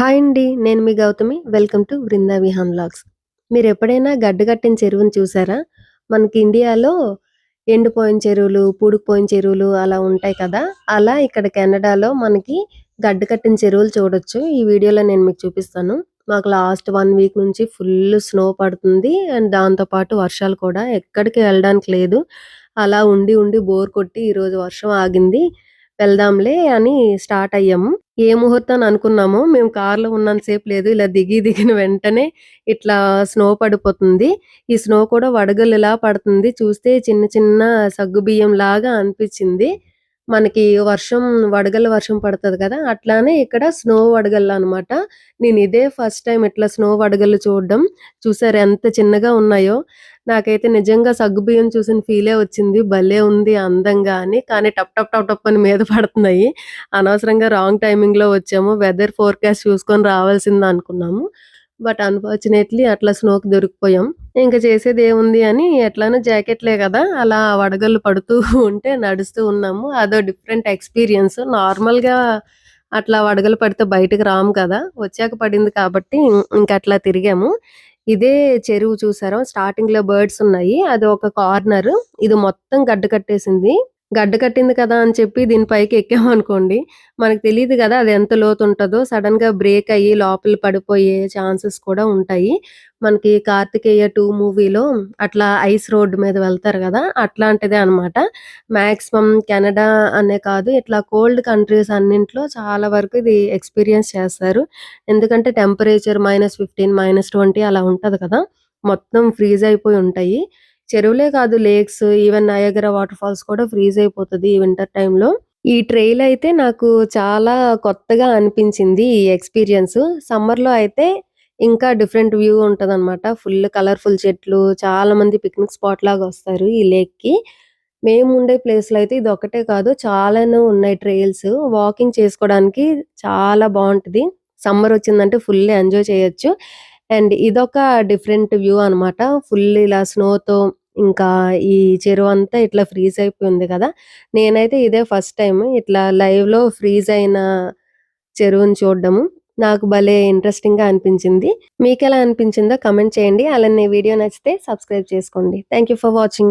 Hi అండి. నేను మీ గౌతమి. వెల్కమ్ టు బృందా విహాన్ ఎప్పుడైనా గడ్డ కట్టిన చెరువుని చూసారా? మనకి ఇండియాలో ఎండిపోయిన చెరువులు, పూడుకుపోయిన చెరువులు అలా ఉంటాయి కదా! అలా ఇక్కడ కెనడాలో మనకి గడ్డకట్టిన చెరువులు చూడొచ్చు. ఈ వీడియోలో నేను మీకు చూపిస్తాను. మాకు లాస్ట్ వన్ వీక్ నుంచి ఫుల్ స్నో పడుతుంది. అండ్ దాంతో పాటు వర్షాలు కూడా ఎక్కడికి వెళ్ళడానికి లేదు. అలా ఉండి ఉండి బోర్ కొట్టి ఈరోజు వర్షం ఆగింది. వెళ్దాంలే అని స్టార్ట్ అయ్యాము. ఏ ముహూర్తం అనుకున్నామో మేము కార్‌లో ఉన్నంతసేపు లేదు. ఇలా దిగి దిగిన వెంటనే ఇట్లా స్నో పడిపోతుంది. ఈ స్నో కూడా వడగల్లులా పడుతుంది. చూస్తే చిన్న చిన్న సగ్గుబియ్యంలాగా అనిపించింది మనకి వర్షం వడగళ్ళ వర్షం పడుతుంది కదా! అట్లానే ఇక్కడ స్నో వడగళ్ళనమాట. నేను ఇదే ఫస్ట్ టైం ఇట్లా స్నో వడగళ్ళు చూడడం. చూసారు ఎంత చిన్నగా ఉన్నాయో! నాకైతే నిజంగా సగ్గుబియ్యం చూసిన ఫీలే వచ్చింది. భలే ఉంది అందంగా అని. కానీ టప్ టప్ టప్ టప్ అని మీద పడుతున్నాయి. అనవసరంగా రాంగ్ టైమింగ్‌లో వచ్చాము. వెదర్ ఫోర్‌కాస్ట్ చూసుకొని రావాల్సింది అనుకున్నాము. బట్ అన్‌ఫార్చునేట్‌లీ అట్లా స్నోకి దొరికిపోయాం. చేసేది ఏముంది అని ఎట్లానో జాకెట్‌లే కదా! అలా వడగళ్ళు పడుతూ ఉంటే నడుస్తూ ఉన్నాము. అదో డిఫరెంట్ ఎక్స్‌పీరియన్స్. నార్మల్‌గా అట్లా వడగలు పడితే బయటకి రాము కదా! వచ్చాక పడింది కాబట్టి ఇంకా అట్లా తిరిగాము. ఇదే చెరువు చూసారా? స్టార్టింగ్‌లో బర్డ్స్ ఉన్నాయి. అది ఒక కార్నర్. ఇది మొత్తం గడ్డ కట్టేసింది. గడ్డ కట్టింది కదా! అని చెప్పి దీని పైకి ఎక్కామనుకోండి మనకు తెలియదు కదా! అది ఎంత లోతు ఉంటుందో సడన్గా బ్రేక్ అయ్యి లోపల పడిపోయే ఛాన్సెస్ కూడా ఉంటాయి. మనకి 'కార్తికేయ టూ మూవీలో అట్లా ఐస్ రోడ్డు మీద వెళ్తారు కదా! అట్లాంటిదే అనమాట. మాక్సిమం కెనడా అనే కాదు ఇట్లా కోల్డ్ కంట్రీస్ అన్నింట్లో చాలా వరకు ఇది ఎక్స్‌పీరియన్స్ చేస్తారు. ఎందుకంటే టెంపరేచర్ -15, -20 అలా ఉంటుంది కదా! మొత్తం ఫ్రీజ్ అయిపోయి ఉంటాయి. చెరువులే కాదు lakes even Niagara waterfalls కూడా ఫ్రీజ్ అయిపోతది ఈ వింటర్ టైంలో ఈ ట్రైల్ అయితే నాకు చాలా కొత్తగా అనిపించింది ఈ ఎక్స్‌పీరియన్స్. సమ్మర్‌లో అయితే ఇంకా డిఫరెంట్ వ్యూ ఉంటదనమాట. ఫుల్ కలర్‌ఫుల్ చెట్లు చాలా మంది పిక్నిక్ స్పాట్ లాగా వస్తారు ఈ లేక్‌కి. మేముండే ప్లేస్‌లో అయితే ఇది ఒకటే కాదు చాలానే ఉన్నాయి ట్రైల్స్. వాకింగ్ చేసుకోవడానికి చాలా బాగుంటుంది సమ్మర్ వచ్చిందంటే ఫుల్ ఎంజాయ్ చేయొచ్చు. అండ్ ఇదొక డిఫరెంట్ వ్యూ అనమాట. ఫుల్ ఇలా స్నోతో ఇంకా ఈ చెరువు అంతా ఇట్లా ఫ్రీజ్ అయిపోయింది కదా! నేనైతే ఇదే ఫస్ట్ టైం ఇట్లా లైవ్‌లో ఫ్రీజ్ అయిన చెరువుని చూడడము. నాకు భలే ఇంట్రెస్టింగ్‌గా అనిపించింది. మీకు ఎలా అనిపించిందో కమెంట్ చేయండి. అలానే వీడియో నచ్చితే సబ్స్క్రైబ్ చేసుకోండి. Thank you for watching.